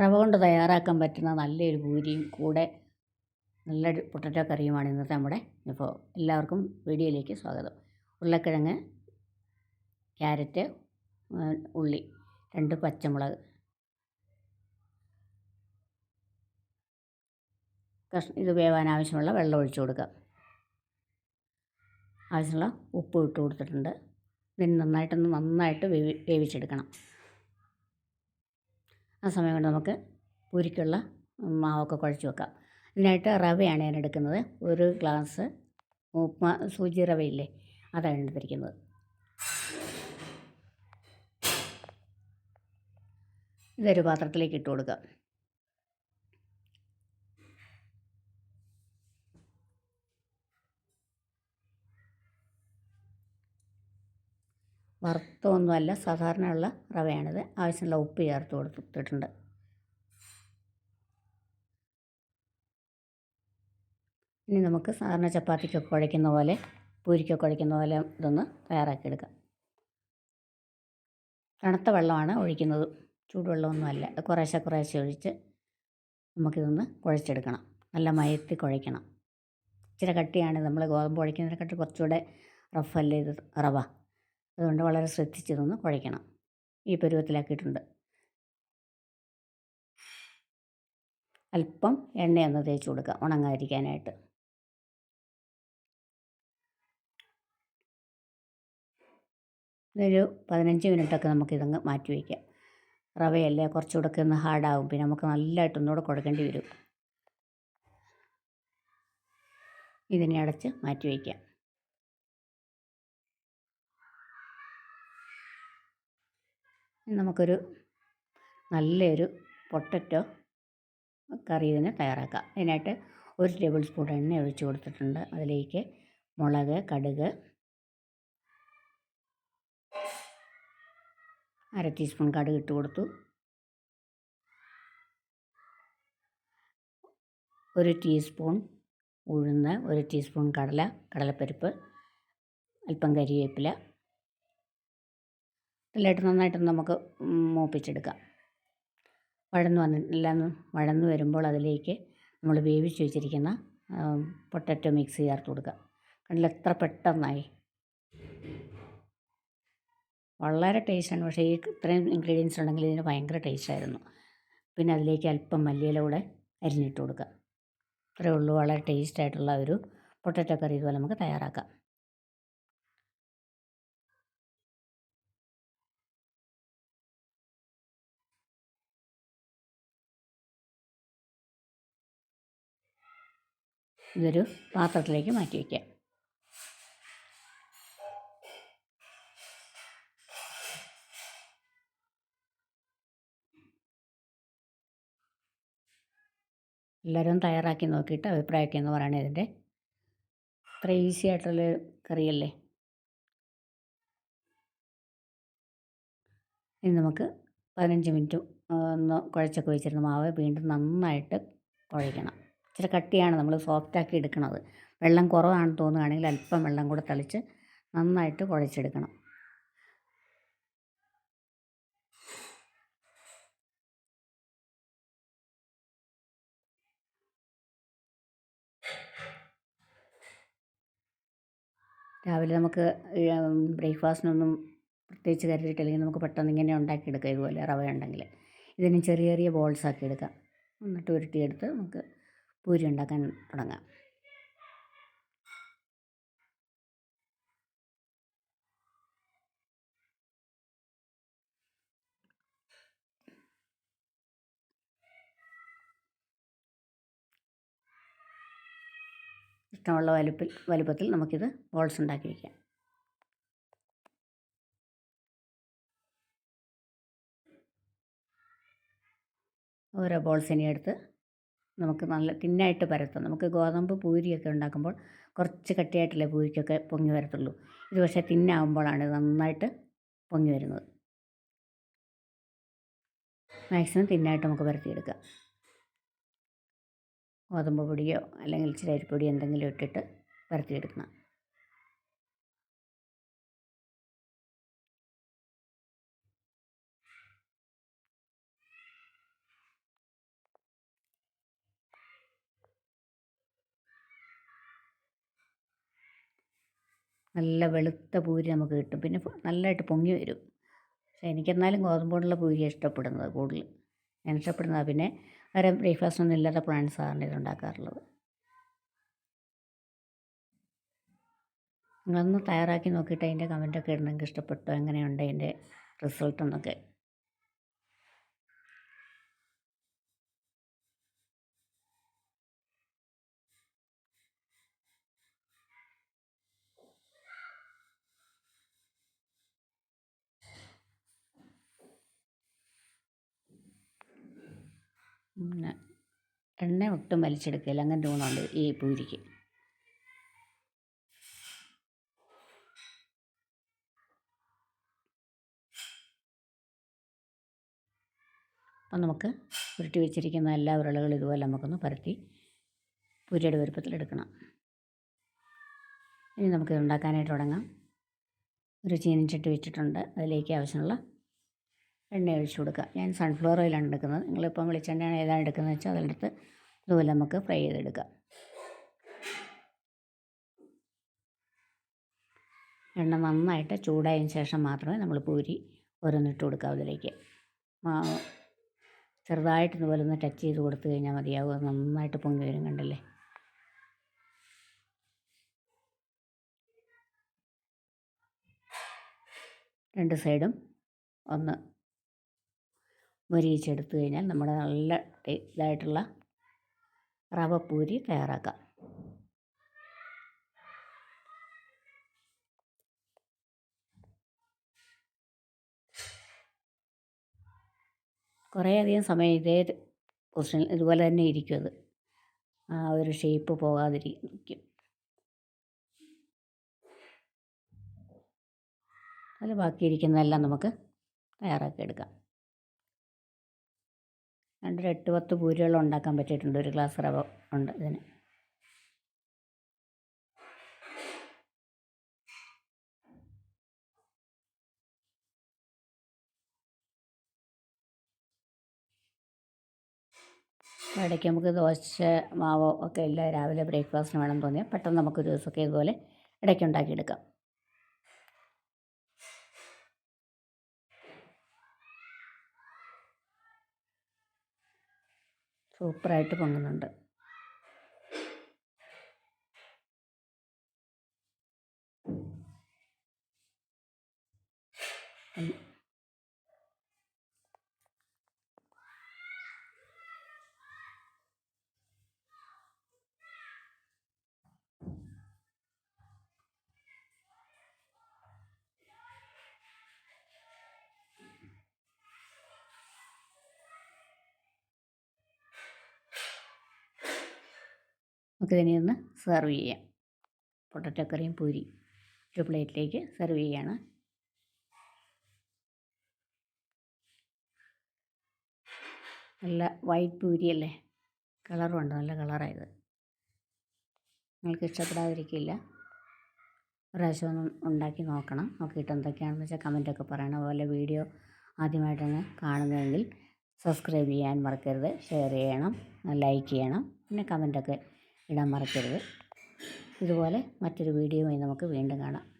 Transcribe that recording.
റവ കൊണ്ട് തയ്യാറാക്കാൻ പറ്റുന്ന നല്ലൊരു പൂരിയും കൂടെ നല്ലൊരു പൊട്ടറ്റോ കറിയുമാണ് ഇന്നത്തെ നമ്മുടെ വിഭവം എല്ലാവർക്കും വീഡിയോയിലേക്ക് സ്വാഗതം. ഉരുളക്കിഴങ്ങ് ക്യാരറ്റ് ഉള്ളി രണ്ട് പച്ചമുളക്. കഷ് ഇത് വേവാൻ ആവശ്യമുള്ള വെള്ളം ഒഴിച്ചു കൊടുക്കുക ആവശ്യമുള്ള ഉപ്പ് ഇട്ട് കൊടുത്തിട്ടുണ്ട്. ഇതിന് നന്നായിട്ടൊന്ന് നന്നായിട്ട് വേവി വേവിച്ചെടുക്കണം. ആ സമയം കൊണ്ട് നമുക്ക് പൂരിക്കുള്ള മാവൊക്കെ കുഴച്ച് വെക്കാം. ഇതിനായിട്ട് റവയാണ് ഞാൻ എടുക്കുന്നത്. ഒരു ഗ്ലാസ് ഉപ്പ്മാ സൂചി റവയില്ലേ അതാണ് എടുത്തിരിക്കുന്നത്. ഇതൊരു പാത്രത്തിലേക്ക് ഇട്ട് കൊടുക്കുക വറുത്തൊന്നുമല്ല സാധാരണ ഉള്ള റവയാണിത്. ആവശ്യമുള്ള ഉപ്പ് ചേർത്ത് കൊടുത്തിട്ടുണ്ട്. ഇനി നമുക്ക് സാധാരണ ചപ്പാത്തിക്കൊക്കെ കുഴയ്ക്കുന്ന പോലെ പൂരിക്കൊക്കെ കുഴയ്ക്കുന്ന പോലെ ഇതൊന്ന് തയ്യാറാക്കിയെടുക്കാം. തണുത്ത വെള്ളമാണ് ഒഴിക്കുന്നത്. ചൂടുവെള്ളമൊന്നുമല്ല. കുറേശ്ശെ കുറേശ്ശെ ഒഴിച്ച് നമുക്കിതൊന്ന് കുഴച്ചെടുക്കണം. നല്ല മയത്തി കുഴയ്ക്കണം. ഇച്ചിരി കട്ടിയാണ്. നമ്മൾ ഗോതമ്പ് കുഴയ്ക്കുന്നതിനെക്കാട്ടി കുറച്ചുകൂടെ റഫല്ലേ ഇത് റവ. അതുകൊണ്ട് വളരെ ശ്രദ്ധിച്ചിതൊന്ന് കുഴയ്ക്കണം ഈ പരുവത്തിലാക്കിയിട്ടുണ്ട്. അല്പം എണ്ണയൊന്ന് തേച്ച് കൊടുക്കുക ഉണങ്ങാതിരിക്കാനായിട്ട്. ഇതൊരു പതിനഞ്ച് മിനിറ്റൊക്കെ നമുക്കിതങ്ങ് മാറ്റി വയ്ക്കാം. റവയല്ലേ കുറച്ചുകൂടെ ഒന്ന് ഹാർഡാകും പിന്നെ നമുക്ക് നല്ലതായിട്ടൊന്നുകൂടെ കുഴക്കേണ്ടി വരും. ഇതിനെ അടച്ച് മാറ്റി വയ്ക്കാം. നമുക്കൊരു നല്ലൊരു പൊട്ടറ്റോ കറി ഇതിന് തയ്യാറാക്കാം. അതിനായിട്ട് ഒരു ടേബിൾ സ്പൂൺ എണ്ണ ഒഴിച്ച് കൊടുത്തിട്ടുണ്ട്. അതിലേക്ക് മുളക് കടുക് അര ടീസ്പൂൺ കടുക് ഇട്ട് കൊടുത്തു. ഒരു ടീസ്പൂൺ ഉഴുന്ന് ഒരു ടീസ്പൂൺ കടല കടലപ്പരിപ്പ് അല്പം കരിവേപ്പില നല്ലതായിട്ട് നന്നായിട്ടൊന്ന് നമുക്ക് മൂപ്പിച്ചെടുക്കാം. വഴന്ന് വന്ന് എല്ലാം വഴന്ന് വരുമ്പോൾ അതിലേക്ക് നമ്മൾ വേവിച്ച് വെച്ചിരിക്കുന്ന പൊട്ടറ്റോ മിക്സ് ചേർത്ത് കൊടുക്കുക കണ്ടില്ല? എത്ര പെട്ടെന്നായി. വളരെ ടേസ്റ്റാണ്. പക്ഷേ ഈ ഇത്രയും ഇൻഗ്രീഡിയൻസ് ഉണ്ടെങ്കിൽ ഇതിന് ഭയങ്കര ടേസ്റ്റായിരുന്നു. പിന്നെ അതിലേക്ക് അല്പം മല്ലിയില കൂടെ അരിഞ്ഞിട്ട് കൊടുക്കുക ഇത്രയേ ഉള്ളൂ. വളരെ ടേസ്റ്റായിട്ടുള്ള ഒരു പൊട്ടറ്റോ കറി ഇതുപോലെ നമുക്ക് തയ്യാറാക്കാം. ഇതൊരു പാത്രത്തിലേക്ക് മാറ്റി വയ്ക്കാം എല്ലാവരും തയ്യാറാക്കി നോക്കിയിട്ട് അഭിപ്രായമൊക്കെ എന്ന് പറയണേ ഇതിന്റെ. അത്ര ഈസി ആയിട്ടുള്ള കറിയല്ലേ? ഇനി നമുക്ക് പതിനഞ്ച് മിനിറ്റ് ഒന്ന് കുഴച്ചൊക്കെ വെച്ചിരുന്ന മാവ് വീണ്ടും നന്നായിട്ട് കുഴയ്ക്കണം. ഇച്ചിരി കട്ടിയാണ് നമ്മൾ സോഫ്റ്റാക്കി എടുക്കുന്നത് വെള്ളം കുറവാണെന്ന് തോന്നുകയാണെങ്കിൽ അല്പം വെള്ളം കൂടെ തളിച്ച് നന്നായിട്ട് കുഴച്ചെടുക്കണം. രാവിലെ നമുക്ക് ബ്രേക്ക്ഫാസ്റ്റിനൊന്നും പ്രത്യേകിച്ച് കരുതിയിട്ടില്ലെങ്കിൽ നമുക്ക് പെട്ടെന്ന് ഇങ്ങനെ ഉണ്ടാക്കിയെടുക്കാം ഇതുപോലെ റവ ഉണ്ടെങ്കിൽ. ഇതിന് ചെറിയ ചെറിയ ബോൾസ് ആക്കി എടുക്കാം. എന്നിട്ട് ഉരുട്ടിയെടുത്ത് നമുക്ക് പൂരി ഉണ്ടാക്കാൻ തുടങ്ങാം. ഇഷ്ടമുള്ള വലുപ്പിൽ വലുപ്പത്തിൽ നമുക്കിത് ബോൾസ് ഉണ്ടാക്കി വയ്ക്കാം ഓരോ ബോൾസിനെ എടുത്ത് നമുക്ക് നല്ല തിന്നായിട്ട് പരത്താം. നമുക്ക് ഗോതമ്പ് പൂരിയൊക്കെ ഉണ്ടാക്കുമ്പോൾ കുറച്ച് കട്ടിയായിട്ടല്ലേ പൂരിക്കൊക്കെ പൊങ്ങി വരത്തുള്ളൂ. ഇത് പക്ഷേ തിന്നാകുമ്പോഴാണ് നന്നായിട്ട് പൊങ്ങി വരുന്നത്. മാക്സിമം തിന്നായിട്ട് നമുക്ക് പരത്തിയെടുക്കാം. ഗോതമ്പ് പൊടിയോ അല്ലെങ്കിൽ ഇച്ചിരി അരിപ്പൊടിയോ എന്തെങ്കിലും ഇട്ടിട്ട് പരത്തിയെടുക്കണം. നല്ല വെളുത്ത പൂരി നമുക്ക് കിട്ടും. പിന്നെ നല്ലതായിട്ട് പൊങ്ങി വരും. പക്ഷേ എനിക്കെന്നാലും ഗോതമ്പ് കൊണ്ടുള്ള പൂരിയാണ് ഇഷ്ടപ്പെടുന്നത് കൂടുതൽ ഞാൻ ഇഷ്ടപ്പെടുന്നത്. പിന്നെ വേറെ ബ്രേക്ക്ഫാസ്റ്റ് ഒന്നും ഇല്ലാത്തപ്പോഴാണ് സാറിന് ഇത് ഉണ്ടാക്കാറുള്ളത്. നിങ്ങളൊന്ന് തയ്യാറാക്കി നോക്കിയിട്ട് അതിന്റെ കമന്റൊക്കെ ഇടണമെങ്കിൽ ഇഷ്ടപ്പെട്ടോ? എങ്ങനെയുണ്ട് അതിന്റെ റിസൾട്ട് എന്നൊക്കെ പിന്നെ എണ്ണ ഒട്ടും വലിച്ചെടുക്കില്ല അങ്ങനെ ഗുണമുണ്ട് ഈ പൂരിക്ക്. അപ്പം നമുക്ക് ഉരുട്ടി വെച്ചിരിക്കുന്ന എല്ലാ ഉരുളകളും ഇതുപോലെ നമുക്കൊന്ന് പരത്തി പൂരിയുടെ വലുപ്പത്തിലെടുക്കണം ഇനി നമുക്കിത് ഉണ്ടാക്കാനായിട്ട് തുടങ്ങാം. ഒരു ചീനച്ചട്ടി വെച്ചിട്ടുണ്ട്. അതിലേക്ക് ആവശ്യമുള്ള എണ്ണ ഒഴിച്ചു കൊടുക്കുക. ഞാൻ സൺഫ്ലവർ ഓയിലാണ് എടുക്കുന്നത്. നിങ്ങളിപ്പം വെളിച്ചെണ്ണയാണ് ഏതാണ് എടുക്കുന്നത് വെച്ചാൽ അതിലെടുത്ത് ഇതുപോലെ നമുക്ക് ഫ്രൈ ചെയ്തെടുക്കാം. എണ്ണ നന്നായിട്ട് ചൂടായതിന് ശേഷം മാത്രമേ നമ്മൾ പൂരി ഓരോന്നിട്ട് കൊടുക്കാവൂ അതിലേക്ക്. ചെറുതായിട്ട് ഇതുപോലെ ഒന്ന് ടച്ച് ചെയ്ത് കൊടുത്തു കഴിഞ്ഞാൽ മതിയാവും. നന്നായിട്ട് പൊങ്ങി വരും കണ്ടല്ലേ? രണ്ട് സൈഡും ഒന്ന് മൊരിയിച്ചെടുത്തു കഴിഞ്ഞാൽ നമ്മുടെ നല്ല ഇതായിട്ടുള്ള റവ പൂരി തയ്യാറാക്കാം. കുറേയധികം സമയം ഇതേ പൊസിഷൻ ഇതുപോലെ തന്നെ ഇരിക്കും അത്. ആ ഒരു ഷേപ്പ് പോകാതിരിക്കും. അതിൽ ബാക്കിയിരിക്കുന്നതെല്ലാം നമുക്ക് തയ്യാറാക്കി എടുക്കാം. രണ്ടര എട്ട് പത്ത് പൂരികൾ ഉണ്ടാക്കാൻ പറ്റിയിട്ടുണ്ട്. ഒരു ഗ്ലാസ് റവ ഉണ്ട് ഇതിന്. ഇടയ്ക്ക് നമുക്ക് ദോശ മാവോ ഒക്കെ ഇല്ല. രാവിലെ ബ്രേക്ക്ഫാസ്റ്റിന് വേണം തോന്നിയാൽ പെട്ടെന്ന് നമുക്ക് ഒരു ദിവസമൊക്കെ ഇതുപോലെ ഇടയ്ക്ക് ഉണ്ടാക്കിയെടുക്കാം. സൂപ്പറായിട്ട് പൊങ്ങുന്നുണ്ട്. നമുക്കിതിനെ ഒന്ന് സെർവ് ചെയ്യാം. പൊട്ടറ്റോ കറിയും പൂരി ഒരു പ്ലേറ്റിലേക്ക് സെർവ് ചെയ്യാണ് നല്ല വൈറ്റ് പൂരിയല്ലേ കളറും ഉണ്ട്? നല്ല കളറായത്. നിങ്ങൾക്ക് ഇഷ്ടപ്പെടാതിരിക്കില്ല പ്രാവശ്യം ഒന്ന് ഉണ്ടാക്കി നോക്കണം. നോക്കിയിട്ട് എന്തൊക്കെയാണെന്ന് വെച്ചാൽ കമന്റൊക്കെ പറയണം. അതുപോലെ വീഡിയോ ആദ്യമായിട്ടാണ് കാണുന്നതെങ്കിൽ സബ്സ്ക്രൈബ് ചെയ്യാൻ മറക്കരുത്. ഷെയർ ചെയ്യണം. ലൈക്ക് ചെയ്യണം. പിന്നെ കമന്റൊക്കെ ഇടാൻ മറക്കരുത്. ഇതുപോലെ മറ്റൊരു വീഡിയോയുമായി നമുക്ക് വീണ്ടും കാണാം.